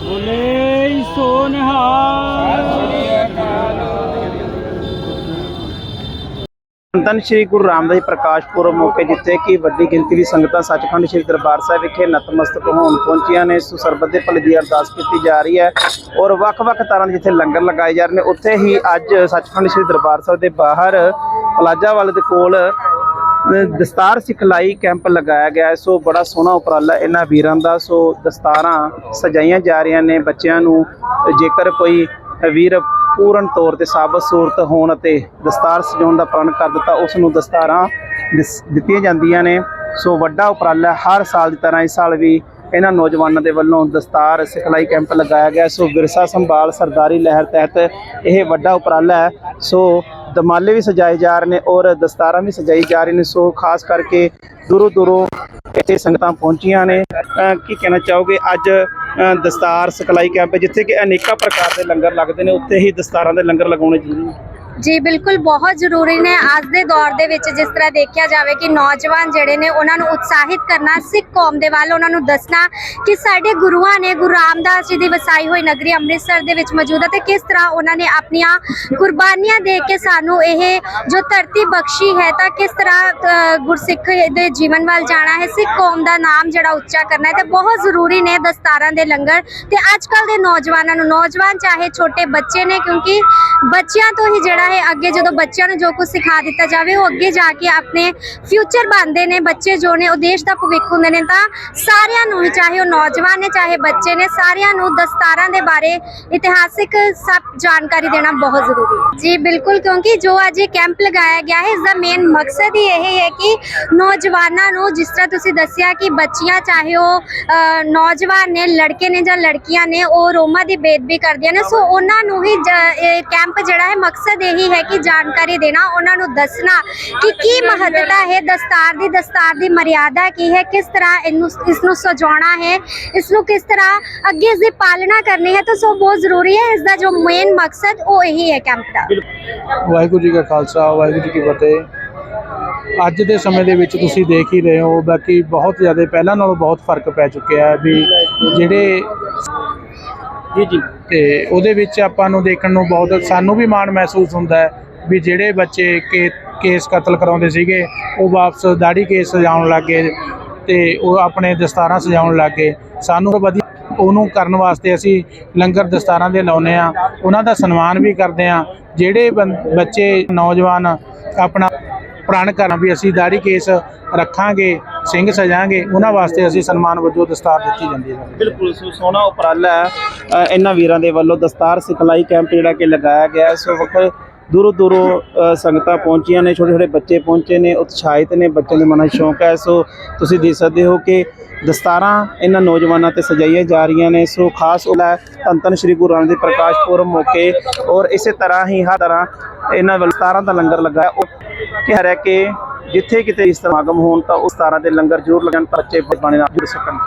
ਬੋਲੇ ਸੰਤਨ ਸ਼੍ਰੀ ਗੁਰੂ ਰਾਮਦਾਸ ਪ੍ਰਕਾਸ਼ ਪੁਰਬ ਮੌਕੇ ਜਿੱਥੇ ਕਿ ਵੱਡੀ ਗਿਣਤੀ ਦੀ ਸੰਗਤਾਂ ਸੱਚਖੰਡ ਸ਼੍ਰੀ ਦਰਬਾਰ ਸਾਹਿਬ ਵਿਖੇ ਨਤਮਸਤਕ ਹੋਣ ਪਹੁੰਚੀਆਂ ਨੇ ਸੋ ਸਰਬੱਤ ਦੇ ਭਲੇ ਦੀ ਅਰਦਾਸ ਕੀਤੀ ਜਾ ਰਹੀ ਹੈ ਔਰ ਵੱਖ-ਵੱਖ ਤਰ੍ਹਾਂ ਦੇ ਜਿੱਥੇ ਲੰਗਰ ਲਗਾਏ ਜਾ ਰਹੇ ਨੇ, ਉੱਥੇ ਹੀ ਅੱਜ ਸੱਚਖੰਡ ਸ਼੍ਰੀ ਦਰਬਾਰ ਸਾਹਿਬ ਦੇ ਬਾਹਰ ਪਲਾਜਾ ਵਾਲੇ ਦੇ ਕੋਲ ਦਸਤਾਰ ਸਿਖਲਾਈ ਕੈਂਪ ਲਗਾਇਆ ਗਿਆ ਹੈ। ਸੋ ਬੜਾ ਸੋਹਣਾ ਉਪਰਾਲਾ ਇਹਨਾਂ ਵੀਰਾਂ ਦਾ। ਸੋ ਦਸਤਾਰਾਂ ਸਜਾਈਆਂ ਜਾ ਰਹੀਆਂ ਨੇ ਬੱਚਿਆਂ ਨੂੰ। ਜੇਕਰ ਕੋਈ ਵੀਰ ਪੂਰਨ ਤੌਰ ਤੇ ਸਾਬਤ ਸੂਰਤ ਹੋਣ ਅਤੇ ਦਸਤਾਰ ਸਜਾਉਣ ਦਾ ਪ੍ਰਣ ਕਰ ਦਿੱਤਾ, ਉਸ ਨੂੰ ਦਸਤਾਰਾਂ ਦਿਸ- ਦਿੱਤੀਆਂ ਜਾਂਦੀਆਂ ਨੇ। ਸੋ ਵੱਡਾ ਉਪਰਾਲਾ ਹਰ ਸਾਲ ਦੀ ਤਰ੍ਹਾਂ ਇਸ ਸਾਲ ਵੀ ਇਹਨਾਂ ਨੌਜਵਾਨਾਂ ਦੇ ਵੱਲੋਂ ਦਸਤਾਰ ਸਿਖਲਾਈ ਕੈਂਪ ਲਗਾਇਆ ਗਿਆ ਸੋ ਵਿਰਸਾ ਸੰਭਾਲ ਸਰਦਾਰੀ ਲਹਿਰ ਤਹਿਤ ਇਹ ਵੱਡਾ ਉਪਰਾਲਾ ਹੈ। ਸੋ ਦਮਾਲੇ ਵੀ ਸਜਾਏ ਜਾ ਰਹੇ ਨੇ ਔਰ ਦਸਤਾਰਾਂ ਵੀ ਸਜਾਈ ਜਾ ਰਹੀਆਂ ਨੇ, ਸੋ ਖਾਸ ਕਰਕੇ ਦੂਰੋਂ ਦੂਰੋਂ ਇੱਥੇ ਸੰਗਤਾਂ ਪਹੁੰਚੀਆਂ ਨੇ। ਕੀ ਕਹਿਣਾ ਚਾਹੋਗੇ? ਅੱਜ ਦਸਤਾਰ ਸਿਖਲਾਈ ਕੈਂਪ ਜਿੱਥੇ ਕਿ ਅਨੇਕਾਂ ਪ੍ਰਕਾਰ ਦੇ ਲੰਗਰ ਲੱਗਦੇ ਨੇ, ਉੱਥੇ ਹੀ ਦਸਤਾਰਾਂ ਦੇ ਲੰਗਰ ਲਗਾਉਣੇ ਜ਼ਰੂਰੀ ਨੇ। ਜੀ, ਬਿਲਕੁਲ ਬਹੁਤ ਜ਼ਰੂਰੀ ਨੇ ਅੱਜ ਦੇ ਦੌਰ ਦੇ ਵਿੱਚ ਜਿਸ ਤਰ੍ਹਾਂ ਦੇਖਿਆ ਜਾਵੇ ਕਿ ਨੌਜਵਾਨ ਜਿਹੜੇ ਨੇ, ਉਹਨਾਂ ਨੂੰ ਉਤਸ਼ਾਹਿਤ ਕਰਨਾ, ਸਿੱਖ ਕੌਮ ਦੇ ਵੱਲ ਉਹਨਾਂ ਨੂੰ ਦੱਸਣਾ ਕਿ ਸਾਡੇ ਗੁਰੂਆਂ ਨੇ, ਗੁਰੂ ਰਾਮਦਾਸ ਜੀ ਦੀ ਵਸਾਈ ਹੋਈ ਨਗਰੀ ਅੰਮ੍ਰਿਤਸਰ ਦੇ ਵਿੱਚ ਮੌਜੂਦ ਹੈ ਤੇ ਕਿਸ ਤਰ੍ਹਾਂ ਉਹਨਾਂ ਨੇ ਆਪਣੀਆਂ ਕੁਰਬਾਨੀਆਂ ਦੇ ਕੇ ਸਾਨੂੰ ਇਹ ਜੋ ਧਰਤੀ ਬਖਸ਼ੀ ਹੈ, ਤਾਂ ਕਿਸ ਤਰ੍ਹਾਂ ਗੁਰਸਿੱਖ ਦੇ ਜੀਵਨ ਵੱਲ ਜਾਣਾ ਹੈ, ਸਿੱਖ ਕੌਮ ਦਾ ਨਾਮ ਜਿਹੜਾ ਉੱਚਾ ਕਰਨਾ ਹੈ ਤੇ ਬਹੁਤ ਜ਼ਰੂਰੀ ਨੇ ਦਸਤਾਰਾਂ ਦੇ ਲੰਗਰ ਤੇ ਅੱਜ ਕੱਲ ਦੇ ਨੌਜਵਾਨਾਂ ਨੂੰ, ਨੌਜਵਾਨ ਚਾਹੇ ਛੋਟੇ ਬੱਚੇ ਨੇ ਕਿਉਂਕਿ ਬੱਚਿਆਂ ਤੋਂ ਹੀ ਜਿਹੜਾ ਹੈ ਅੱਗੇ ਜਦੋਂ ਬੱਚਿਆਂ ਨੂੰ ਜੋ ਕੁਝ ਸਿਖਾ ਦਿੱਤਾ ਜਾਵੇ, ਉਹ ਅੱਗੇ ਜਾ ਕੇ ਆਪਣੇ ਫਿਊਚਰ ਬਣਦੇ ਨੇ, ਬੱਚੇ ਜੋ ਨੇ, ਉਹ ਦੇਸ਼ ਦਾ ਭਵਿੱਖ ਹੁੰਦੇ ਨੇ। ਤਾਂ ਸਾਰਿਆਂ ਨੂੰ ਚਾਹੇ ਉਹ ਨੌਜਵਾਨ ਨੇ, ਚਾਹੇ ਬੱਚੇ ਨੇ, ਸਾਰਿਆਂ ਨੂੰ ਦਸਤਾਰਾਂ ਦੇ ਬਾਰੇ ਇਤਿਹਾਸਿਕ ਸਭ ਜਾਣਕਾਰੀ ਦੇਣਾ ਬਹੁਤ ਜ਼ਰੂਰੀ ਹੈ। ਜੀ, ਬਿਲਕੁਲ, ਕਿਉਂਕਿ ਜੋ ਅੱਜ ਇਹ ਕੈਂਪ ਲਗਾਇਆ ਗਿਆ ਹੈ, ਇਸ ਦਾ ਮੇਨ ਮਕਸਦ ਹੀ ਇਹ ਹੈ ਕਿ ਨੌਜਵਾਨਾਂ ਨੂੰ ਜਿਸ ਤਰ੍ਹਾਂ ਤੁਸੀਂ ਦੱਸਿਆ ਕਿ ਬੱਚੀਆਂ, ਚਾਹੇ ਉਹ ਨੌਜਵਾਨ ਨੇ, ਲੜਕੇ ਨੇ ਜਾਂ ਲੜਕੀਆਂ ਨੇ, ਉਹ ਰੋਮਾ ਦੀ ਬੇਦਬੀ ਕਰਦੀਆਂ ਨੇ, ਸੋ ਉਹਨਾਂ ਨੂੰ ਹੀ ਇਹ ਕੈਂਪ ਜਿਹੜਾ ਹੈ, ਮਕਸਦ ਇਹ ਹੈ ਕਿ ਜਾਣਕਾਰੀ ਦੇਣਾ ਉਹਨਾਂ ਨੂੰ ਦੱਸਣਾ ਕਿ ਕੀ ਮਹੱਤਤਾ ਹੈ ਦਸਤਾਰ ਦੀ ਦਸਤਾਰ ਦੀ ਮਰਿਆਦਾ ਕੀ ਹੈ ਕਿਸ ਤਰ੍ਹਾਂ ਇਹਨੂੰ ਇਸ ਨੂੰ ਸਜਾਉਣਾ ਹੈ ਇਸ ਨੂੰ ਕਿਸ ਤਰ੍ਹਾਂ ਅੱਗੇ ਇਸ ਦੀ ਪਾਲਣਾ ਕਰਨੀ ਹੈ ਤਾਂ ਸੋ ਬਹੁਤ ਜ਼ਰੂਰੀ ਹੈ ਇਸ ਦਾ ਜੋ ਮੇਨ ਮਕਸਦ ਉਹ ਇਹੀ ਹੈ ਕੈਂਪ ਦਾ। ਵਾਹਿਗੁਰੂ ਜੀ ਕਾ ਖਾਲਸਾ ਵਾਹਿਗੁਰੂ ਜੀ ਕੀ ਫਤਿਹ। ਅੱਜ ਦੇ ਸਮੇਂ ਦੇ ਵਿੱਚ ਤੁਸੀਂ ਦੇਖ ਹੀ ਰਹੇ ਹੋ ਬਾਕੀ ਬਹੁਤ ਜ਼ਿਆਦਾ ਪਹਿਲਾਂ ਨਾਲੋਂ ਬਹੁਤ ਫ਼ਰਕ ਪੈ ਚੁੱਕਿਆ ਹੈ ਵੀ ਜਿਹੜੇ ਜੀ ਜੀ। ਤੇ ਉਹਦੇ ਵਿੱਚ ਆਪਾਂ ਨੂੰ ਦੇਖਣ ਨੂੰ ਬਹੁਤ ਸਾਨੂੰ ਵੀ ਮਾਣ ਮਹਿਸੂਸ ਹੁੰਦਾ ਹੈ ਵੀ ਜਿਹੜੇ ਬੱਚੇ ਕੇ ਕੇਸ ਕਤਲ ਕਰਾਉਂਦੇ ਸੀਗੇ ਉਹ ਵਾਪਸ ਦਾੜੀ ਕੇਸ ਸਜਾਉਣ ਲੱਗੇ ਤੇ ਉਹ ਆਪਣੇ ਦਸਤਾਰਾਂ ਸਜਾਉਣ ਲੱਗੇ ਸਾਨੂੰ ਵਧੀਆ ਉਹਨੂੰ ਕਰਨ ਵਾਸਤੇ ਅਸੀਂ ਲੰਗਰ ਦਸਤਾਰਾਂ ਦੇ ਲਾਉਨੇ ਆ ਉਹਨਾਂ ਦਾ ਸਨਮਾਨ ਵੀ ਕਰਦੇ ਆ ਜਿਹੜੇ ਬੰ- ਬੱਚੇ ਨੌਜਵਾਨ ਆਪਣਾ ਪ੍ਰਣ ਕਰਨ ਵੀ ਅਸੀਂ ਦਾੜੀ ਕੇਸ ਰੱਖਾਂਗੇ ਸਿੰਘ ਸਜਾਂਗੇ ਉਹਨਾਂ ਵਾਸਤੇ ਅਸੀਂ ਸਨਮਾਨ ਵਜੋਂ ਦਸਤਾਰ ਦਿੱਤੀ ਜਾਂਦੀ ਹੈ। ਬਿਲਕੁਲ ਸੋ ਸੋਹਣਾ ਉਪਰਾਲਾ ਹੈ। ਇਹਨਾਂ ਵੀਰਾਂ ਦੇ ਵੱਲੋਂ ਦਸਤਾਰ ਸਿਖਲਾਈ ਕੈਂਪ ਜਿਹੜਾ ਕਿ ਲਗਾਇਆ ਗਿਆ ਸੋ ਵਕਤ ਦੂਰੋਂ ਦੂਰੋਂ ਸੰਗਤਾਂ ਪਹੁੰਚੀਆਂ ਨੇ, ਛੋਟੇ ਛੋਟੇ ਬੱਚੇ ਪਹੁੰਚੇ ਨੇ, ਉਤਸ਼ਾਹਿਤ ਨੇ, ਬੱਚਿਆਂ ਦੇ ਮਨਾਂ 'ਚ ਸ਼ੌਂਕ ਹੈ। ਸੋ ਤੁਸੀਂ ਦੇਖ ਸਕਦੇ ਹੋ ਕਿ ਦਸਤਾਰਾਂ ਇਹਨਾਂ ਨੌਜਵਾਨਾਂ ਤੇ ਸਜਾਈਆਂ ਜਾ ਰਹੀਆਂ ਨੇ। ਸੋ ਖਾਸ ਉਲਾ ਧੰਨ ਧੰਨ ਸ਼੍ਰੀ ਗੁਰੂ ਰਾਮਦਾਸ ਜੀ ਪ੍ਰਕਾਸ਼ ਪੁਰਬ ਮੌਕੇ ਔਰ ਇਸੇ ਤਰ੍ਹਾਂ ਹੀ ਹਰ ਤਰ੍ਹਾਂ ਇਹਨਾਂ ਵੱਲ ਦਸਤਾਰਾਂ ਦਾ ਲੰਗਰ ਲਗਾਇਆ। ਉਹ ਕਹਿ ਰਿਹਾ ਕਿ ਜਿੱਥੇ ਕਿਤੇ ਇਸ ਸਮਾਗਮ ਹੋਣ ਤਾਂ ਉਸ ਤਾਰਾਂ ਦੇ ਲੰਗਰ ਜ਼ਰੂਰ ਲਗਣ ਤਾਂ ਬੱਚੇ ਬਾਣੇ ਨਾਲ ਜੁੜ ਸਕਣ।